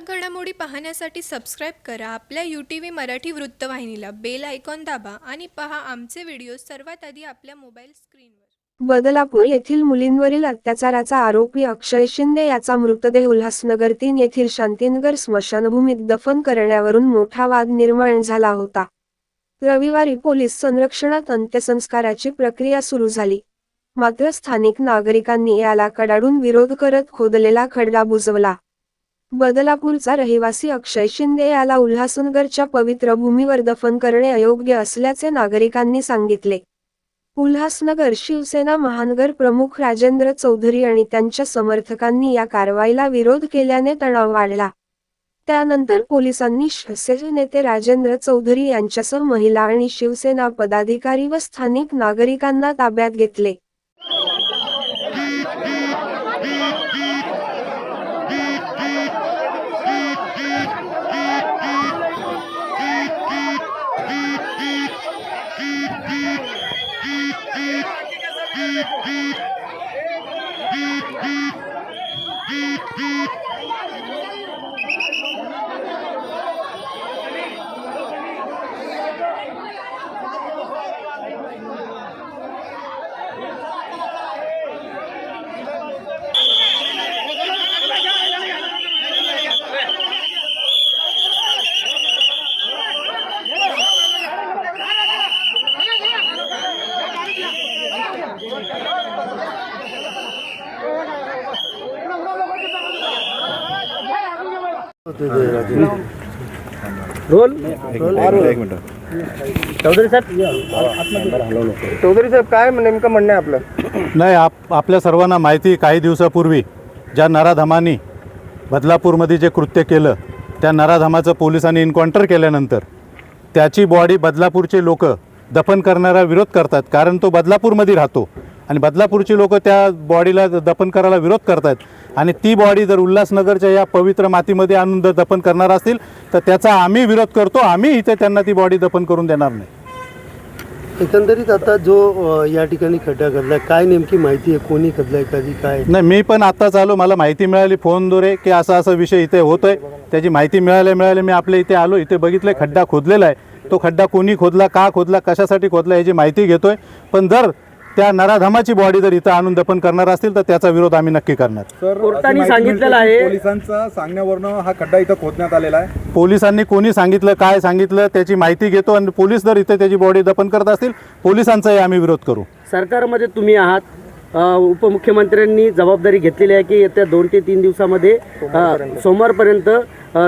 ठळक घडामोडी पाहण्यासाठी सबस्क्राईब करा. आपल्या यू टी व्ही मराठी वृत्तवाहिनीला बेल आयकॉन दाबा आणि पहा आमचे व्हिडिओ सर्वात आधी आपल्या मोबाईल स्क्रीनवर बदलापूर येथील मुलींवरील अत्याचाराचा आरोपी अक्षय शिंदे याचा मृतदेह उल्हासनगर तीन येथील शांतीनगर स्मशानभूमीत दफन करण्यावरून मोठा वाद निर्माण झाला होता. रविवारी पोलीस संरक्षणात अंत्यसंस्काराची प्रक्रिया सुरू झाली. मात्र स्थानिक नागरिकांनी याला कडाडून विरोध करत खोदलेला खडगा बुजवला. बदलापूरचा रहिवासी अक्षय शिंदे याला उल्हासनगरच्या पवित्र भूमीवर दफन करणे अयोग्य असल्याचे नागरिकांनी सांगितले. उल्हासनगर शिवसेना महानगर प्रमुख राजेंद्र चौधरी आणि त्यांच्या समर्थकांनी या कारवाईला विरोध केल्याने तणाव वाढला. त्यानंतर पोलिसांनी शिवसेना नेते राजेंद्र चौधरी यांच्यासह महिला आणि शिवसेना पदाधिकारी व स्थानिक नागरिकांना ताब्यात घेतले. Yeah. रोल? चौधरी साहेब? चौधरी साहेब काय नेमकं म्हणणं आहे आपलं? नाही आप आपल्या सर्वांना माहिती काही दिवसापूर्वी ज्या नराधमांनी बदलापूरमध्ये जे कृत्य केलं त्या नराधमाचं पोलिसांनी एन्काउंटर केल्यानंतर त्याची बॉडी बदलापूरचे लोक दफन करणारा विरोध करतात कारण तो बदलापूरमध्ये राहतो. आणि बदलापूरची लोक त्या बॉडीला दफन करायला विरोध करतात. आणि ती बॉडी जर उल्हासनगरच्या या पवित्र मातीमध्ये आणून जर दफन करणार असतील तर त्याचा आम्ही विरोध करतो. आम्ही इथे त्यांना ती बॉडी दफन करून देणार नाही. एकंदरीत आता जो या ठिकाणी खड्डा घडलाय काय नेमकी माहिती आहे? कोणी खदलाय कधी काय? नाही मी पण आत्ताच आलो. मला माहिती मिळाली फोनद्वारे की असा असा विषय इथे होतोय. त्याची माहिती मिळाल्या मिळाल्या मी आपल्या इथे आलो. इथे बघितलं खड्डा खोदलेला आहे. तो खड्डा कोणी खोदला का खोदला कशासाठी खोदला याची माहिती घेतोय. पण जर त्या नराधमाची बॉडी जर इथं आणून दफन करणार असतील तर त्याचा विरोध आम्ही नक्की करणार. सर कोर्टाने सांगितलेलं आहे- पोलिसांचा सांगण्यावरनं हा खड्डा इथं खोदण्यात आलेला आहे? पोलिसांनी कोणी सांगितलं काय सांगितलं त्याची माहिती घेतो. आणि पोलीस जर इथे त्याची बॉडी दफन करत असतील पोलिसांचाही आम्ही विरोध करू. सरकारमध्ये तुम्ही आहात. उपमुख्यमंत्र्यांनी जबाबदारी घेतलेली आहे की येत्या दोन ते तीन दिवसामध्ये सोमवारपर्यंत.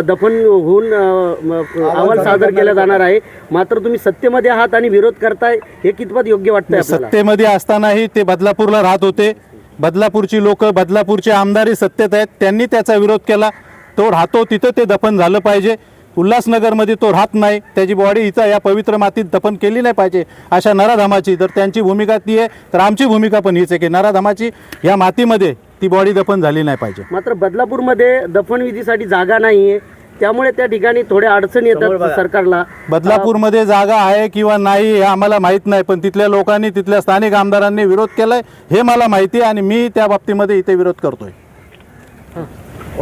दफन होऊन अहवाल सादर केला जाणार. आहे. मात्र तुम्ही सत्तेमध्ये आहात आणि विरोध करताय हे कितपत योग्य वाटतंय आपल्याला? सत्तेमध्ये असतानाही ते बदलापूरला राहत होते. बदलापूरची लोक बदलापूरचे आमदारही सत्तेत आहेत. त्यांनी त्याचा विरोध केला. तो राहतो तिथं ते दफन झालं पाहिजे. उल्हासनगरमध्ये तो राहत नाही. त्याची बॉडी इथं या पवित्र मातीत दफन केली नाही पाहिजे अशा नराधामाची. तर त्यांची भूमिका ती आहे. तर आमची भूमिका पण हीच आहे की नराधामाची या मातीमध्ये ती बॉडी दफन झाली नाही पाहिजे. मात्र बदलापूरमध्ये दफनविधीसाठी जागा नाहीये. त्यामुळे त्या ठिकाणी थोड्या अडचणी येतात सरकारला. बदलापूरमध्ये जागा आहे किंवा नाही हे आम्हाला माहीत नाही पण तिथल्या लोकांनी तिथल्या स्थानिक आमदारांनी विरोध केलाय हे मला माहिती आहे आणि मी त्या बाबतीमध्ये इथे विरोध करतोय.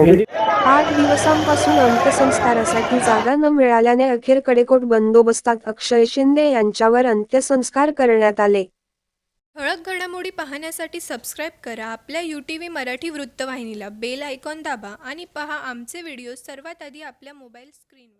आठ दिवसांपासून अंत्यसंस्कारासाठी जागा न मिळाल्याने अखेर कडेकोट बंदोबस्तात अक्षय शिंदे यांच्यावर अंत्यसंस्कार करण्यात आले. ठळक घडामोडी पाहण्यासाठी सबस्क्राईब करा. आपल्या यू टी व्ही मराठी वृत्तवाहिनीला बेल आयकॉन दाबा आणि पहा आमचे व्हिडिओ सर्वात आधी आपल्या मोबाईल स्क्रीनवर